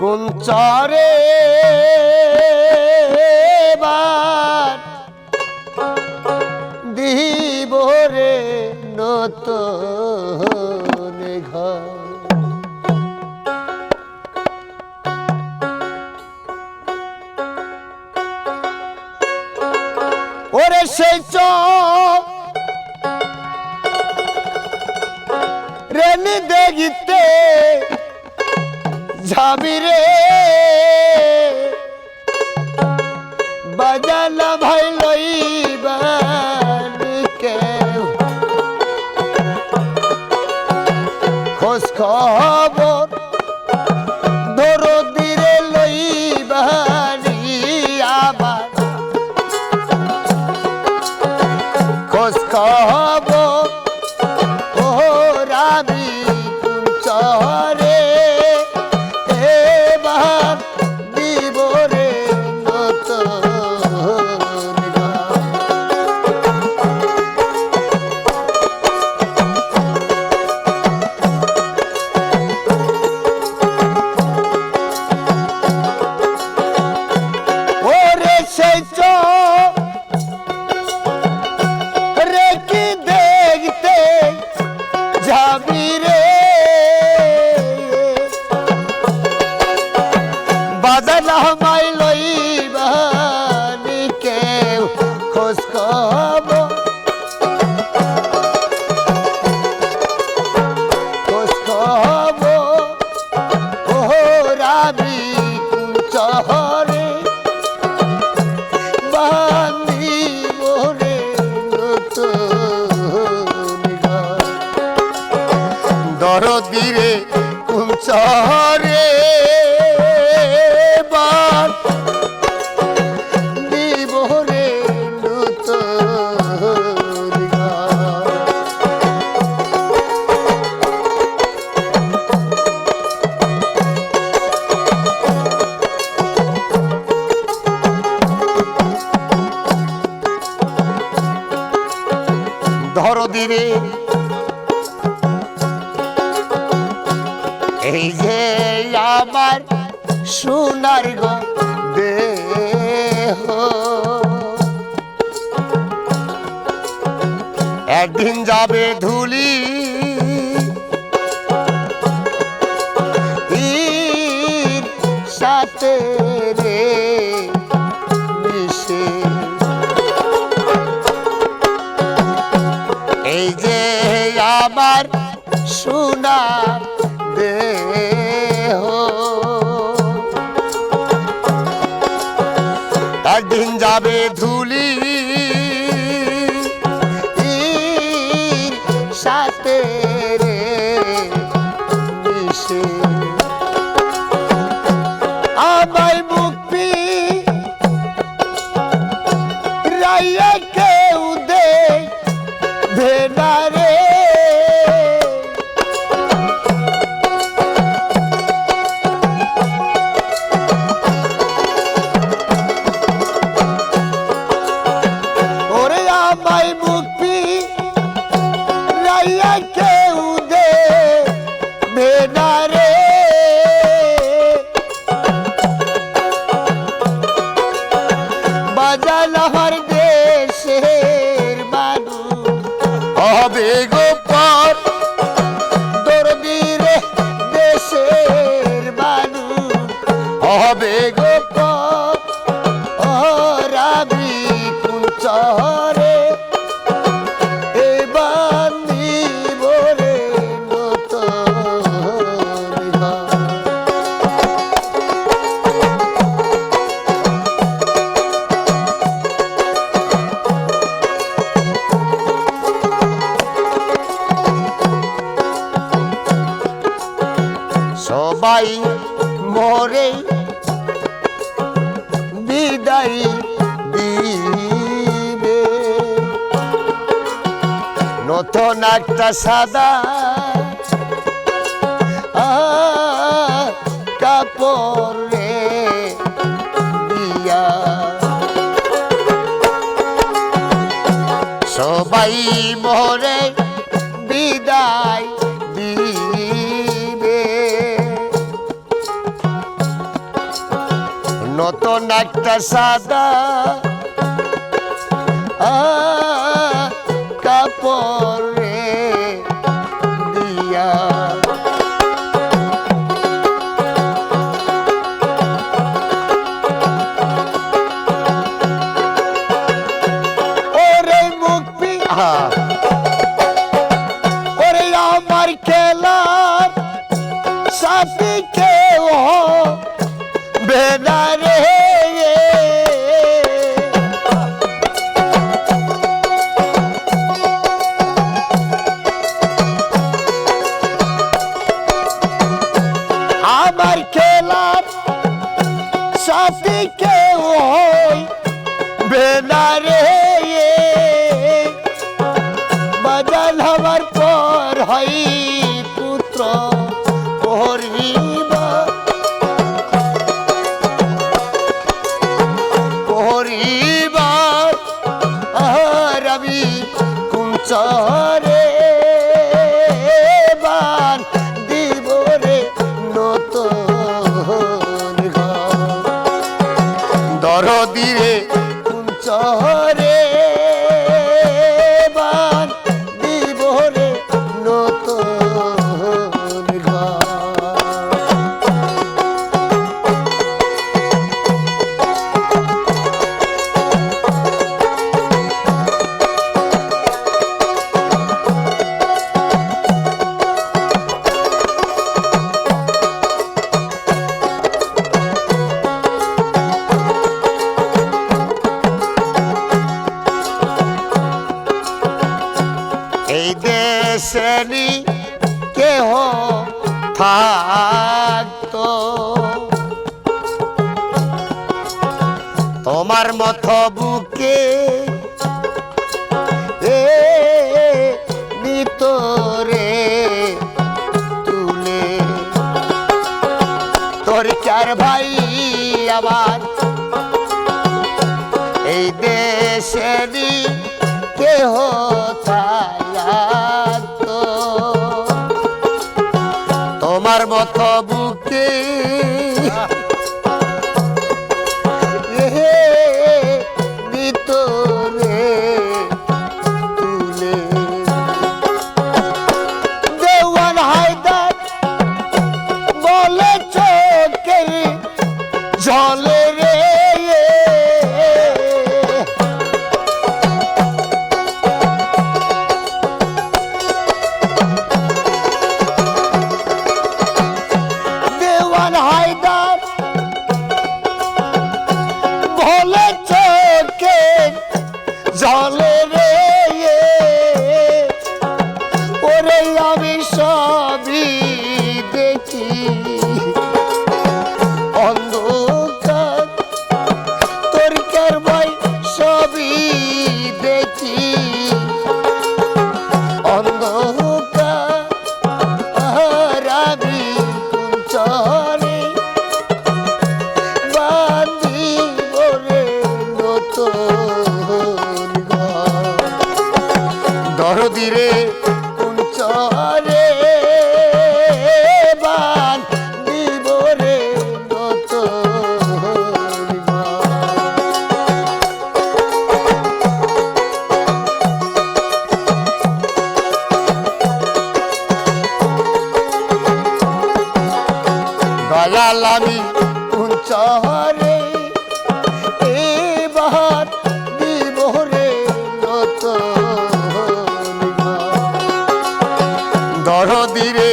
কোন চরে দিব রে নতুন ঘর। সেই যাবি রে। বাজালা ভাই লইবানিকে খোঁজ খবর ধরো দিরে লইবানি আবার। খোঁজ খবর রাবি চহরে বান্দি মোরে দরদিরে কুঞ্চরে বান ধরদিরে এই যে আমার সোনার গো দেহ। একদিন যাবে ধুলি সাথে রে। সোনার দেহ। একদিন যাবে ধুলি বাজাল আমার সবাই মরে। বিদায় দিবে। নতুন একটা সাদা নতুন একটা সাদা কাপড় দিয়া। ওরে মুখ পি- হবার পর হই দেশেরই কেহ থাকতো? তোমার মত বুকে এ তুলে। তোর চার ভাই আমার, এই দেশেরই কেহ দেওয়ান হায়দার দরদিরে কুঞ্চরে বান দিবরে দরদিরে